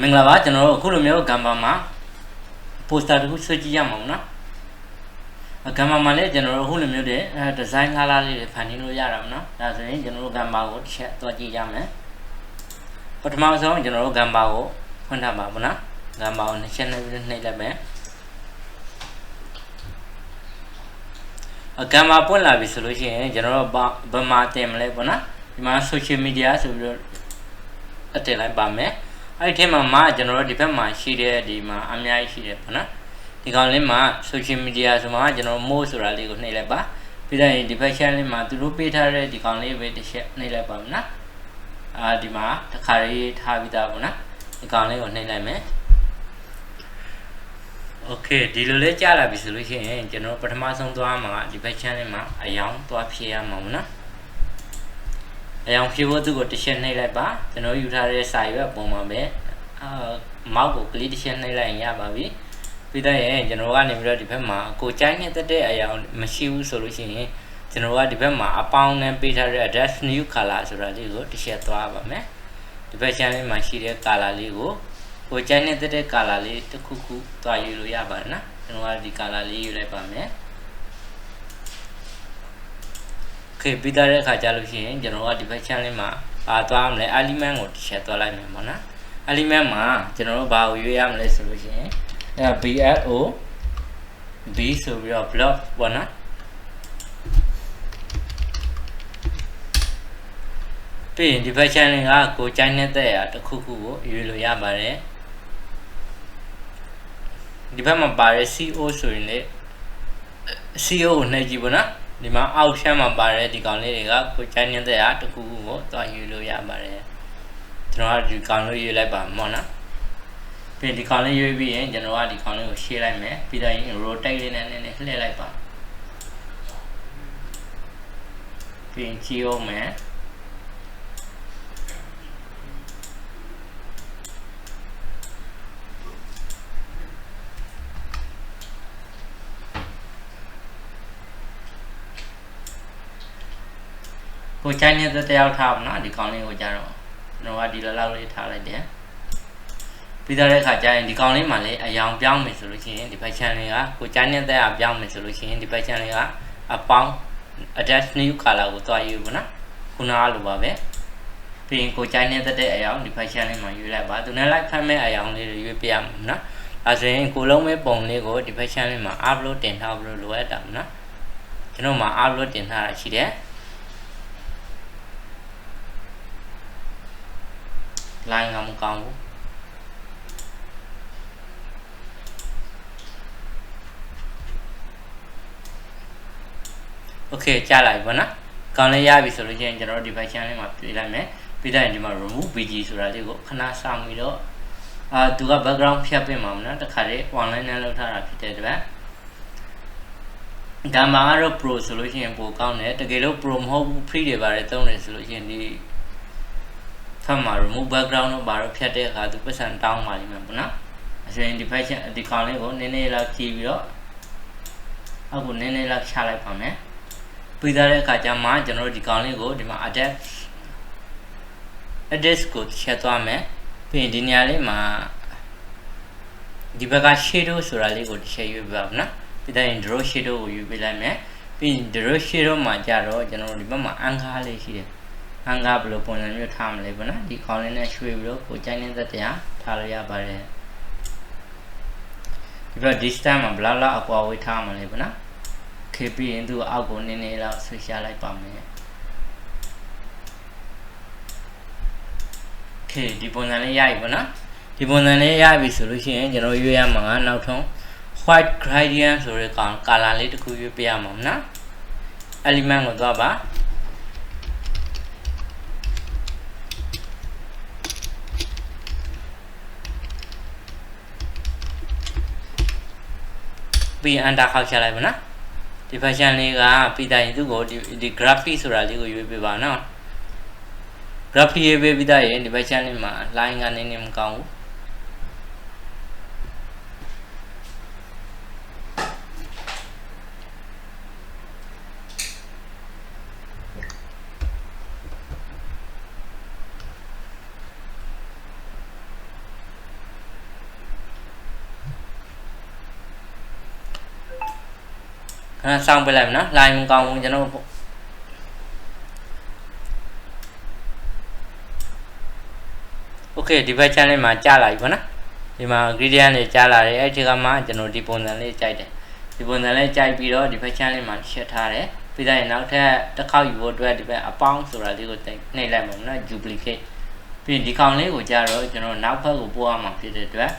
မင်္ဂလာပါကျွန်တော်တို့အခုလိုမျိုးဂမ်ဘာမှာပိုစတာတစ်ခုဆွဲကြည့်ရမှာပေါ့နော်ဂမ်ဘာမှာလည်းကျွန်တော်တို့အခုလိုမျိုးတဲ့အဲဒီဇိုင်းကားလားလေးတွေဖန်တီးလို့ရတာပေါ့နော်ဒါဆိုရင်ကျွန်တော်တို့ဂမ်ဘာကိုတစ်ချက်သွားကြည့်ရမယ်ပထမဆုံးကျွန်တော်တို့ဂမ်ဘာကိုဖွင့်ထားပါပေါ့နော်ဂမ်ဘာကိုနှစ်ချက်နဲ့နှိပ်လိုက်မယ်အကံမှာပွင့်လာပြီဆိုလို့ရှိရင်ကျွန်တော်တို့ဘယ်မှာတင်မလဲပေါ့နော်ဒီမှာ social media ဆိုပြီးတော့အတင်လိုက်ပါမယ် အဲ့ဒီထဲမှာမှကျွန်တော်တို့ဒီဘက်မှာရှိတဲ့ဒီမှာအများကြီးရှိတယ်ပေါ့နော်ဒီကောင်လေးမှာ social media ဆိုမှကျွန်တော် more ဆိုတာလေးကိုနှိပ်လိုက်ပါပြီးတော့ဒီဘက် channel လေးမှာသူတို့ပေးထားတဲ့ဒီကောင်လေးပဲတစ်ချက်နှိပ်လိုက်ပါမယ်နော်အာဒီမှာတစ်ခါလေးထားပြီးသားပေါ့နော်ဒီကောင်လေးကိုနှိပ်လိုက်မယ်โอเคဒီလိုလေးကြာလာပြီဆိုလို့ရှိရင်ကျွန်တော်ပထမဆုံးသွားမှာဒီဘက် channel မှာအယောင်သွားဖြည့်ရမှာပေါ့နော် အယောင်ဖြည့်ဖို့သူ့ကိုတစ်ချက်နှိပ်လိုက်ပါကျွန်တော်ယူထားတဲ့စာရွက်ပုံမှာပဲအာမောက်ကိုကလစ်တစ်ချက်နှိပ်လိုက်ရင်ရပါပြီပြီးတော့ရင်ကျွန်တော်ကနေပြီးတော့ဒီဘက်မှာကိုကြိုင်းနေတဲ့တဲ့အယောင်မရှိဘူးဆိုလို့ရှိရင်ကျွန်တော်ကဒီဘက်မှာအပေါင်းနဲ့ပေးထားတဲ့ dash new color ဆိုတာလေးကိုတစ်ချက်သွားပါမယ်ဒီဘက် channel မှာရှိတဲ့ color လေးကိုကိုကြိုင်းနေတဲ့ color လေးတစ်ခုခုသွားယူလို့ရပါတယ်နော်ကျွန်တော်ကဒီ color လေးယူလိုက်ပါမယ် ခေပြီးသားတဲ့အခါကျလို့ရှိရင်ကျွန်တော်ကဒီဘက် channel မှာပါသွားမလဲ element ကိုတစ်ချက်သွားလိုက်မယ်ပေါ့နော် element မှာကျွန်တော်တို့ဘာကိုရွေးရမလဲဆိုလို့ရှိရင်အဲ BSO B ဆိုပြီးတော့ block ပေါ့နော်ပြီးရင်ဒီဘက် channel ကကိုကြိုင်းနေတဲ့ရာတစ်ခုခုကိုရွေးလို့ရပါတယ်ဒီဘက်မှာပါတဲ့ CO ဆိုရင်လေ CO ကိုနှိပ်ကြည့်ပေါ့နော် ဒီမှာအောက်ရှမ်းမှာပါတဲ့ဒီကောင်လေးတွေကကိုကြိုင်းနေတဲ့ရာတစ်ခုခုကိုတွားယူလို့ရပါတယ်ကျွန်တော်ကဒီကောင်လေးရွေးလိုက်ပါမောနော်ပြီးဒီကောင်လေးရွေးပြီးရင်ကျွန်တော်ကဒီကောင်လေးကိုရှေ့လိုက်မယ်ပြီးတော့ရင် rotate လေးနဲ့နည်းနည်းလှည့်လိုက်ပါပြီးရင်ကြည့်အောင်မယ် ကိုချိုင်းနေတဲ့တယောက်ထားပါနော်ဒီကောင်လေးကိုကြတော့ကျွန်တော်ကဒီလောက်လောက်လေးထားလိုက်တယ်ပြီးတော့တဲ့အခါကျရင်ဒီကောင်လေးမှာလည်းအယောင်ပြောင်းမယ်ဆိုလို့ရှိရင်ဒီဘက် channel ကကိုချိုင်းနေတဲ့အပြောင်းမယ်ဆိုလို့ရှိရင်ဒီဘက် channel ကအပေါင်း attach new color ကိုတွားယူပါနော်ခုနကလိုပါပဲပြီးရင်ကိုချိုင်းနေတဲ့အယောင်ဒီဘက် channel မှာယူလိုက်ပါသူနဲ့လိုက်ဖမ်းမဲ့အယောင်လေးတွေရွေးပြရမှာနော်အဲဆိုရင်ကိုလုံးမဲ့ပုံလေးကိုဒီဘက် channel မှာ upload တင်ထားဖို့လိုအပ်တာနော်ကျွန်တော်မှာ upload တင်ထားတာရှိတယ် line ကမကောင်းဘူးโอเคကြားလိုက်ပါနော်ကောင်းလေးရပြီဆိုလို့ချင်းကျွန်တော်တို့ဒီ function လေးမှာပြေးလိုက်မယ်ပြီးတော့ဒီမှာ remove bg ဆိုတာလေးကိုခဏစောင့်ပြီးတော့အာသူက background ဖြတ်ပြင်မှာမနော်တခါလေး online နဲ့လောက်ထားတာဖြစ်တဲ့အတွက်ဂမ်မာကတော့ pro ဆိုလို့ရှိရင်ပိုကောင်းတယ်တကယ်လို့ pro မဟုတ်ဘူး free တွေပါတယ်သုံးတယ်ဆိုလို့ရှိရင်ဒီ ဖတ်မှာ remove background တော့ဘာလို့ဖြတ်တဲ့အခါသူပတ်စံတောင်းပါလိမ့်မယ်ပေါ့နော်အဆိုရင်ဒီ function ဒီကောင်လေးကိုနည်းနည်းလောက်ကြည့်ပြီးတော့အခုနည်းနည်းလောက်ချလိုက်ပါမယ်ပြီးသားတဲ့အခါကျမှကျွန်တော်တို့ဒီကောင်လေးကိုဒီမှာ adapt address ကိုချက်သွားမယ်ပြီးရင်ဒီနေရာလေးမှာဒီဘက်က shadow ဆိုတာလေးကိုတစ်ချက်ရွေးပြပါဦးနော်ပြီးတော့ရင် draw shadow ကိုယူပေးလိုက်မယ်ပြီးရင် draw shadow မှာကြတော့ကျွန်တော်တို့ဒီဘက်မှာ anchor လေးရှိတယ် အန်ကဘယ်လိုပုံစံမျိုးထားမလဲပေါ့နော်ဒီခေါင်းလေးနဲ့ရွှေပြီးတော့ကိုကြိုင်းနေတဲ့တရားထားလို့ရပါတယ်ဒီဘက် distance မှာဘလောက်လောက်အကွာဝေးထားမလဲပေါ့နော် KP ရင်သူ့အောက်ကိုနည်းနည်းလောက်ဆွရှားလိုက်ပါမယ် K ဒီပုံစံလေးရပြီပေါ့နော်ဒီပုံစံလေးရပြီဆိုလို့ရှိရင်ကျွန်တော်ရွေးရမှာကနောက်ထုံး white gradient ဆိုတဲ့ကောင် color လေးတစ်ခုရွေးပြရမှာနော် element ကိုသွားပါ ပြီး under ခောက်ချလိုက်ပါနော်ဒီ version လေးကပြီးတိုင်းသူ့ကိုဒီဒီ graphic ဆိုတာလေးကိုရွေးပြပါနော် graphic ရေးပေးပြီးသားရင်ဒီ version လေးမှာ line ကနည်းနည်းမကောင်းဘူး အဲစောင်းပြလိုက်မယ်နော် line မကောင်းဘူးကျွန်တော်โอเคဒီဘက် channel မှာကြာလာပြီပေါ့နော်ဒီမှာ gradient တွေကြာလာတယ်အဲ့ဒီကမှကျွန်တော်ဒီပုံစံလေးကြိုက်တယ်ဒီပုံစံလေးကြိုက်ပြီးတော့ဒီဘက် channel မှာရှင်းထားတယ်ပြီးတော့နောက်ထပ်တစ်ခေါက်ယူဖို့အတွက်ဒီဘက်အပေါင်းဆိုတာလေးကိုနှိပ်လိုက်မှာနော် duplicate ပြီးရင်ဒီကောင်လေးကိုကြာတော့ကျွန်တော်နောက်ဘက်ကိုပို့ရမှာဖြစ်တဲ့အတွက်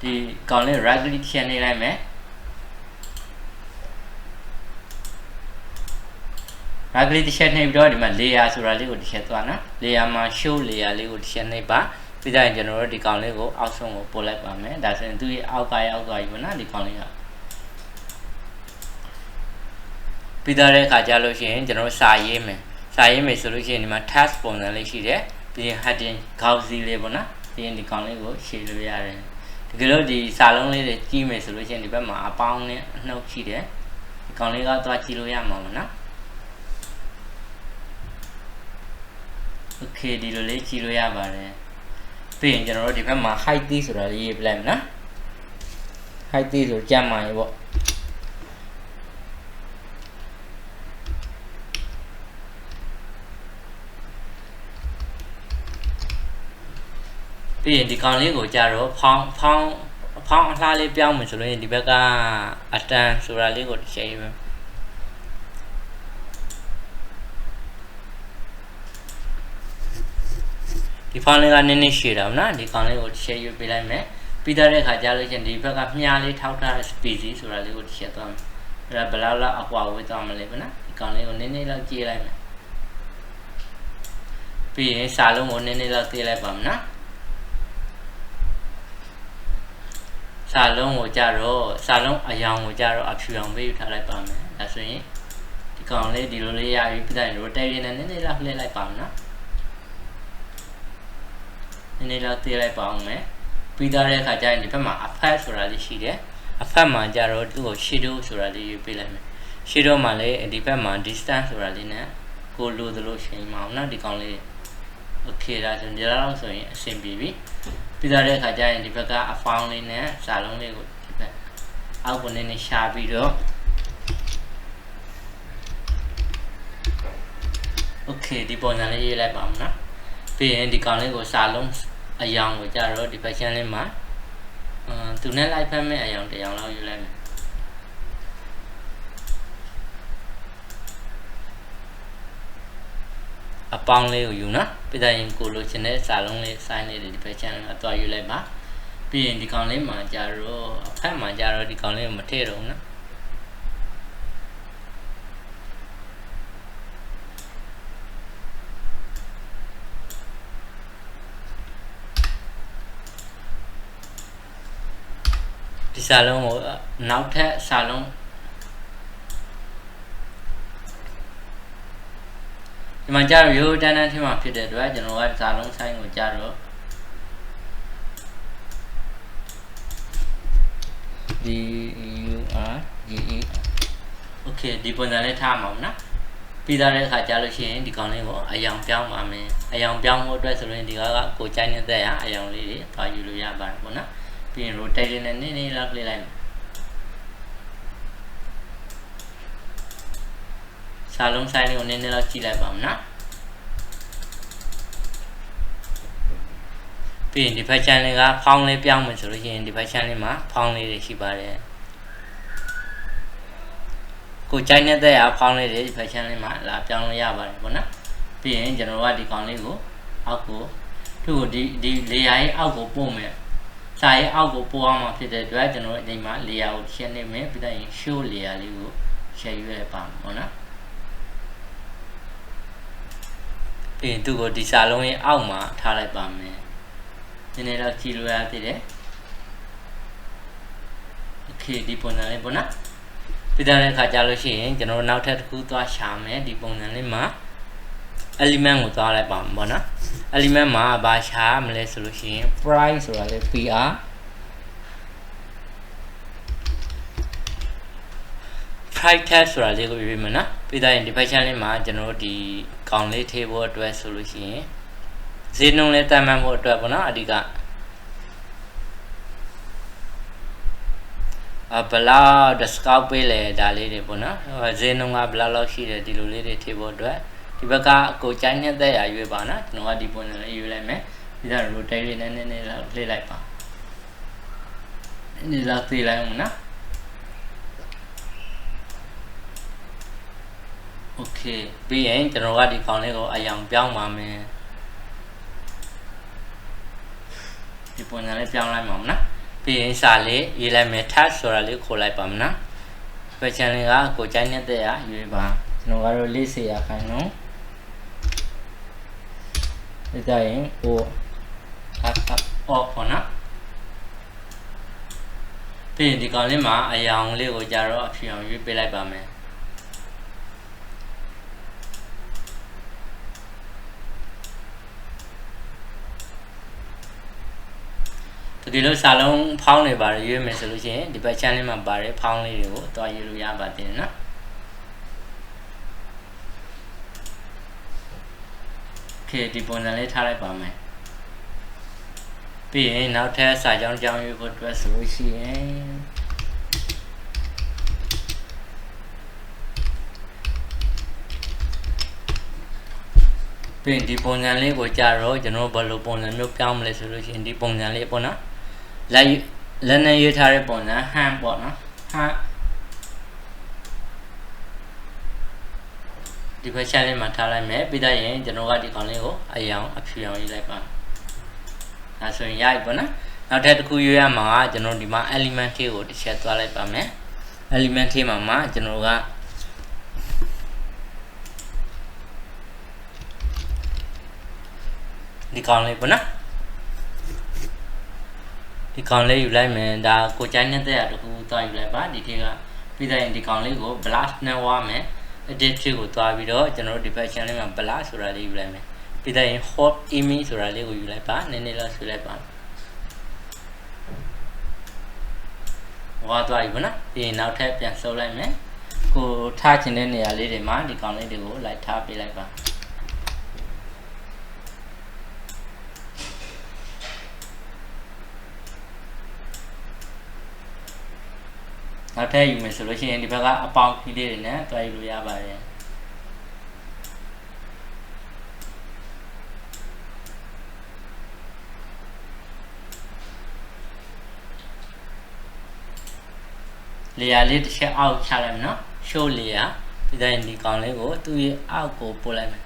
ဒီကောင်လေး right click ရှင်းနေလိုက်မယ် right click တစ်ချက်နှိပ်ပြီးတော့ဒီမှာ layer ဆိုတာလေးကိုတစ်ချက်သွားနော် layer မှာ show layer လေးကိုတစ်ချက်နှိပ်ပါပြီးတော့ကျွန်တော်တို့ဒီကောင်လေးကိုအောက်ဆုံးကိုပို့လိုက်ပါမယ်ဒါဆိုရင်သူ့ရဲ့အောက်ကရောက်သွားပြီပေါ့နော်ဒီကောင်လေးကပြီးတော့တဲ့အခါကျလို့ရှိရင်ကျွန်တော်တို့စာရေးမယ်စာရေးမယ်ဆိုလို့ရှိရင်ဒီမှာ task ပုံစံလေးရှိတယ်ပြီးရင် heading ခေါင်းစည်းလေးပေါ့နော်ပြီးရင်ဒီကောင်လေးကိုရှင်းလို့ရတယ်တကယ်လို့ဒီစာလုံးလေးတွေကြီးမယ်ဆိုလို့ရှိရင်ဒီဘက်မှာအပေါင်းနဲ့အနှုတ်ရှိတယ်ဒီကောင်လေးကသွားကြည့်လို့ရမှာပေါ့နော် okay ဒီလိုလေးကြည့်လို့ရပါတယ်ပြီးရင်ကျွန်တော်တို့ဒီဘက်မှာ height တီးဆိုတာလေးရေးပြလိုက်မယ်နော် height တီးဆိုကြမ်းမှရေပေါ့ပြီးရင်ဒီကောင်လေးကိုကြာတော့ဖောင်းဖောင်းဖောင်းအလှလေးပြောင်းမယ်ဆိုလို့ရင်ဒီဘက်ကအတန်ဆိုတာလေးကိုတစ်ချိန်ပဲ ဒီဖောင်းလေးကနည်းနည်းရှည်တာနော်ဒီကောင်လေးကိုတစ်ချက်ရွေးပေးလိုက်မယ်ပြီးတော့တဲ့အခါကျလို့ချင်းဒီဘက်ကမြားလေးထောက်ထားတဲ့ species ဆိုတာလေးကိုတစ်ချက်သွားမယ်အဲ့ဒါဘယ်လောက်လောက်အကွာဝေးသွားမလဲဗျနော်ဒီကောင်လေးကိုနည်းနည်းလောက်ကြည့်လိုက်မယ်ပြီးရင်စာလုံးကိုနည်းနည်းလောက်သိလိုက်ပါမယ်နော်စာလုံးကိုကြတော့စာလုံးအယောင်ကိုကြတော့အဖြူအောင်ပေးထားလိုက်ပါမယ်ဒါဆိုရင်ဒီကောင်လေးဒီလိုလေးရပြီပြီးတော့ rotate နဲ့နည်းနည်းလောက်လှည့်လိုက်ပါမယ်နော် နည်းနည်းလောက်သေးလိုက်ပါအောင်မယ်ပြီးသားတဲ့အခါကျရင်ဒီဘက်မှာအဖက်ဆိုတာလေးရှိတယ်အဖက်မှာကြတော့သူ့ကို shadow ဆိုတာလေးရေးပေးလိုက်မယ် shadow မှာလည်းဒီဘက်မှာ distance ဆိုတာလေးနဲ့ကိုလိုသလိုချိန်မအောင်နော်ဒီကောင်လေး okay ဒါဆိုဒီလောက်ဆိုရင်အဆင်ပြေပြီပြီးသားတဲ့အခါကျရင်ဒီဘက်ကအဖောင်းလေးနဲ့စာလုံးလေးကိုဒီဘက်အောက်ကိုနည်းနည်းရှာပြီးတော့ okay ဒီပုံစံလေးရေးလိုက်ပါဦးနော်ပြီးရင်ဒီကောင်လေးကိုစာလုံး အယောင်ကိုကြတော့ဒီ version လေးမှာအမ်သူနဲ့လိုက်ဖက်မဲ့အယောင်တစ်ယောင်လောက်ယူလိုက်မယ်အပေါင်းလေးကိုယူနော်ပြီးတော့ရင်ကိုလိုချင်တဲ့စာလုံးလေး sign လေးတွေဒီ version လေးမှာတွားယူလိုက်ပါပြီးရင်ဒီကောင်လေးမှာကြတော့အဖက်မှာကြတော့ဒီကောင်လေးကိုမထည့်တော့ဘူးနော် ဒီစာလုံးကိုနောက်ထပ်စာလုံးဒီမှာကြာတော့ရိုးတန်းတန်းထင်းမှာဖြစ်တဲ့အတွက်ကျွန်တော်ကစာလုံးဆိုင်ကိုကြာတော့ဒီ U R G E Okay ဒီပုံစံလေးထားမှာနော်ပြီးသားတဲ့အခါကြာလို့ရှိရင်ဒီကောင်လေးကိုအယောင်ပြောင်းပါမယ်အယောင်ပြောင်းဖို့အတွက်ဆိုရင်ဒီကကကိုကြိုင်းနေတဲ့ရအယောင်လေးတွေပါယူလို့ရပါတယ်ပေါ့နော် ပြီးရင် rotate နဲ့နည်းနည်းလောက်လေးလိုက်မယ်စာလုံးဆိုင်လေးကိုနည်းနည်းလောက်ကြည့်လိုက်ပါဦးနော်ပြီးရင်ဒီဘက် channel ကဖောင်းလေးပြောင်းမယ်ဆိုလို့ရှိရင်ဒီဘက် channel မှာဖောင်းလေးတွေရှိပါတယ်ကိုကြိုက်နေတဲ့အားဖောင်းလေးတွေဒီဘက် channel မှာလာပြောင်းလို့ရပါတယ်ပေါ့နော်ပြီးရင်ကျွန်တော်ကဒီကောင်လေးကိုအောက်ကိုသူ့ကိုဒီဒီ layer ရဲ့အောက်ကိုပို့မယ် စာရဲ့အောက်ကိုပို့အောင်မှာဖြစ်တဲ့အတွက်ကျွန်တော်ဒီမှာ layer ကိုရှင်းနေမယ်ပြီးတော့ရင် show layer လေးကို share ရွေးပါမယ်ပေါ့နော်ပြီးရင်သူ့ကိုဒီစာလုံးရဲ့အောက်မှာထားလိုက်ပါမယ်နည်းနည်းတော့ကြည့်လို့ရသေးတယ် okay ဒီပုံစံလေးပေါ့နော်ပြီးတဲ့အခါကြာလို့ရှိရင်ကျွန်တော်နောက်ထပ်တစ်ခုသွားရှာမယ်ဒီပုံစံလေးမှာ element ကိုသွားလိုက်ပါမယ်ပေါ့နော် element မှာဘာရှာမလဲဆိုလို့ရှိရင် price ဆိုတာလေ PR price tag ဆိုတာလေးကိုပြပြမယ်နော်ပြီးတော့ရင်ဒီ function လေးမှာကျွန်တော်တို့ဒီကောင်လေးထည့်ဖို့အတွက်ဆိုလို့ရှိရင်ဈေးနှုန်းလေးတတ်မှတ်ဖို့အတွက်ပေါ့နော်အဓိကအအဘလောက် discount ပေးလဲဒါလေးတွေပေါ့နော်ဟိုဈေးနှုန်းကဘလောက်လောက်ရှိတယ်ဒီလိုလေးတွေထည့်ဖို့အတွက် ဒီဘက်ကကိုကြိုင်းနဲ့တက်ရရွေးပါနော်ကျွန်တော်ကဒီပုံစံလေးရွေးလိုက်မယ်ပြီးတော့ rotate လေးနည်းနည်းလေးလောက်လှည့်လိုက်ပါနည်းနည်းလောက်သေးလိုက်အောင်နော် okay ပြီးရင်ကျွန်တော်ကဒီကောင်လေးကိုအယောင်ပြောင်းပါမယ်ဒီပုံစံလေးပြောင်းလိုက်ပါမယ်နော်ပြီးရင်စာလေးရေးလိုက်မယ် tag ဆိုတာလေးခိုးလိုက်ပါမယ်နော် question လေးကကိုကြိုင်းနဲ့တက်ရရွေးပါကျွန်တော်ကတော့၄၀ရာခိုင်နှုန်း ဒီတိုင်း o up up off ပေါ့နော်ပြီးရင်ဒီကောင်လေးမှာအယောင်လေးကိုကြတော့အဖြူအောင်ရွေးပေးလိုက်ပါမယ်တကယ်လို့စာလုံးဖောင်းနေပါတယ်ရွေးမယ်ဆိုလို့ရှိရင်ဒီဘက် channel မှာပါတဲ့ဖောင်းလေးတွေကိုတွားရွေးလို့ရပါသေးတယ်နော် ဒီပုံစံလေးထားလိုက်ပါမယ်ပြီးရင်နောက်ထပ်စာကြောင်းကြောင်းရွေးဖို့အတွက်ဆိုလို့ရှိရင်ပြီးရင်ဒီပုံစံလေးကိုကြာတော့ကျွန်တော်ဘယ်လိုပုံစံမျိုးပြောင်းမလဲဆိုလို့ရှိရင်ဒီပုံစံလေးပေါ့နော်လက်လက်နဲ့ရွေးထားတဲ့ပုံစံ hand ပေါ့နော် hand ဒီဘက် channel မှာထားလိုက်မယ်ပြီးတော့ရင်ကျွန်တော်ကဒီကောင်လေးကိုအယောင်အဖြူအောင်ရေးလိုက်ပါဒါဆိုရင်ရပြီပေါ့နော်နောက်ထပ်တစ်ခုရွေးရမှာကကျွန်တော်ဒီမှာ element လေးကိုတစ်ချက်သွားလိုက်ပါမယ် element လေးမှာမှာကျွန်တော်ကဒီကောင်လေးပေါ့နော်ဒီကောင်လေးယူလိုက်မယ်ဒါကိုချိုင်းနေတဲ့ရတခုသွားယူလိုက်ပါဒီထက်ကပြီးတော့ရင်ဒီကောင်လေးကို blast နဲ့ဝါမယ် edit ကိုသွားပြီးတော့ကျွန်တော်တို့ဒီ function လေးမှာ blast ဆိုတာလေးယူလိုက်မယ်ပြီးတော့ရင် hot image ဆိုတာလေးကိုယူလိုက်ပါနည်းနည်းလောက်ဆွဲလိုက်ပါဝါသွားပြီဗောနော်ပြီးရင်နောက်ထပ်ပြန်ဆုပ်လိုက်မယ်ကိုထားချင်တဲ့နေရာလေးတွေမှာဒီကောင်လေးတွေကိုလိုက်ထားပေးလိုက်ပါ နောက်ထပ်ယူမယ်ဆိုလို့ရှိရင်ဒီဘက်ကအပေါင်းကြီးလေးတွေနဲ့တွားယူလို့ရပါတယ်လေယာလေးတစ်ချက်အောက်ချလိုက်မယ်နော် show layer ဒီတိုင်းဒီကောင်လေးကိုသူ့ရဲ့အောက်ကိုပို့လိုက်မယ်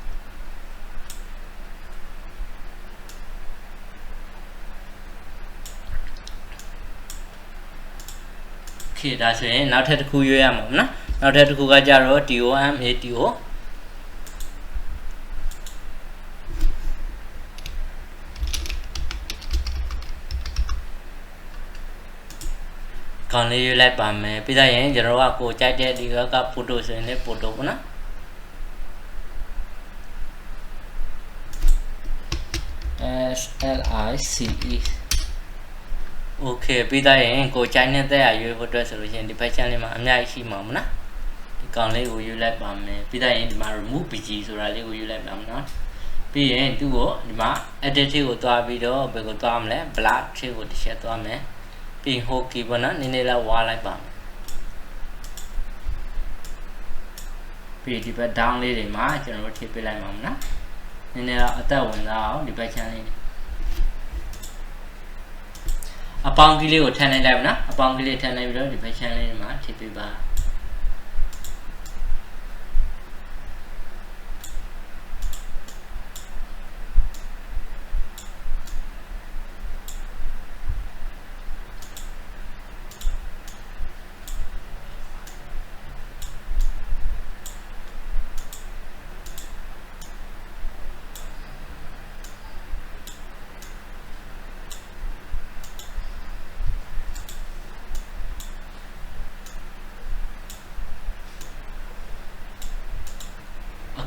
ခေဒါဆိုရင်နောက်ထပ်တစ်ခုရွေးရမှာနော်နောက်ထပ်တစ်ခုကကြတော့ DOM ATO ကောင်းလေးရွေးလိုက်ပါမယ်ပြီးတော့ရင်ကျွန်တော်ကကိုကြိုက်တဲ့ဒီကကဖိုတိုဆိုရင်လည်းဖိုတိုပေါ့နော် S L I C E Okay ပြီးသားရင်ကိုချိုင်းနေတဲ့ရရွေးဖို့အတွက်ဆိုလို့ရှိရင်ဒီ function လေးမှာအများကြီးရှိမှာမနော်ဒီကောင်လေးကိုယူလိုက်ပါမယ်ပြီးသားရင်ဒီမှာ remove bg ဆိုတာလေးကိုယူလိုက်ပါမယ်နော်ပြီးရင်သူ့ကိုဒီမှာ edit ကိုသွားပြီးတော့ဘယ်ကိုသွားမလဲ black ထဲကိုတစ်ချက်သွားမယ်ပြီး home key ပေါ့နော်နည်းနည်းလောက်ဝါလိုက်ပါမယ်ပြီးဒီဘက် down လေးတွေမှာကျွန်တော်တို့ထည့်ပေးလိုက်ပါမယ်နော်နည်းနည်းတော့အသက်ဝင်သွားအောင်ဒီဘက် channel လေး အပေါင်းကလေးကိုထည့်လိုက်လိုက်မနော်အပေါင်းကလေးထည့်လိုက်ပြီးတော့ဒီဘက် channel လေးမှာထည့်ပေးပါ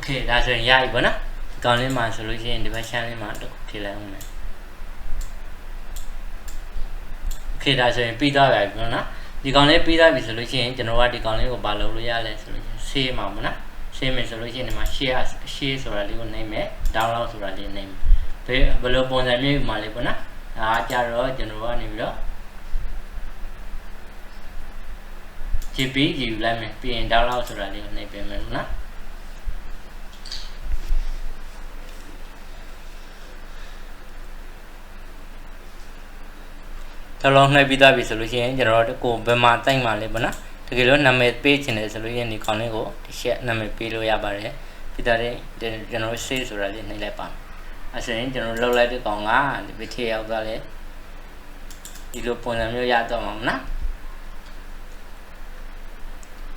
โอเคဒါဆိုရင်ရပြီပေါ့နော်ဒီကောင်လေးမှာဆိုလို့ရှိရင်ဒီဘက် channel လေးမှာတစ်ခုထည့်လိုက်အောင်မယ်โอเคဒါဆိုရင်ပြီးသွားပြီပေါ့နော်ဒီကောင်လေးပြီးသွားပြီဆိုလို့ရှိရင်ကျွန်တော်ကဒီကောင်လေးကိုဘာလုပ်လို့ရလဲဆိုလို့ရှိရင် save မှာပေါ့နော် save မယ်ဆိုလို့ရှိရင်ဒီမှာ share share ဆိုတာလေးကိုနှိမ့်မယ် download ဆိုတာလေးနှိမ့်မယ်ဘယ်ဘယ်လိုပုံစံမျိုးမှာလဲပေါ့နော်ဒါကြတော့ကျွန်တော်ကနေပြီးတော့ ကြည့်ပြီးကြည့်ယူလိုက်မယ်ပြီးရင်ဒေါက်လောက်ဆိုတာလေးကိုနှိပ်ပေးမယ်နော် တော့လုံးနှိပ်ပြီးသားပြီဆိုလို့ရှိရင်ကျွန်တော်တို့ကိုဘယ်မှာတိုက်မှာလဲပေါ့နော်တကယ်လို့နာမည်ပေးချင်တယ်ဆိုလို့ရှိရင်ဒီခေါင်းလေးကိုဒီရှက်နာမည်ပေးလို့ရပါတယ်ပြီးသားတဲ့ကျွန်တော် save ဆိုတာလေးနှိပ်လိုက်ပါမယ်အဲဆိုရင်ကျွန်တော်လောက်လိုက်တဲ့ကောင်ကဒီပထေရောက်သွားလဲဒီလိုပုံစံမျိုးရတော့မှာမနော်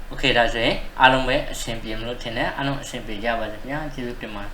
โอเคဒါဆိုရင်အားလုံးပဲအဆင်ပြေမလို့ထင်တယ်အားလုံးအဆင်ပြေကြပါစေခင်ဗျာကျေးဇူးတင်ပါတယ်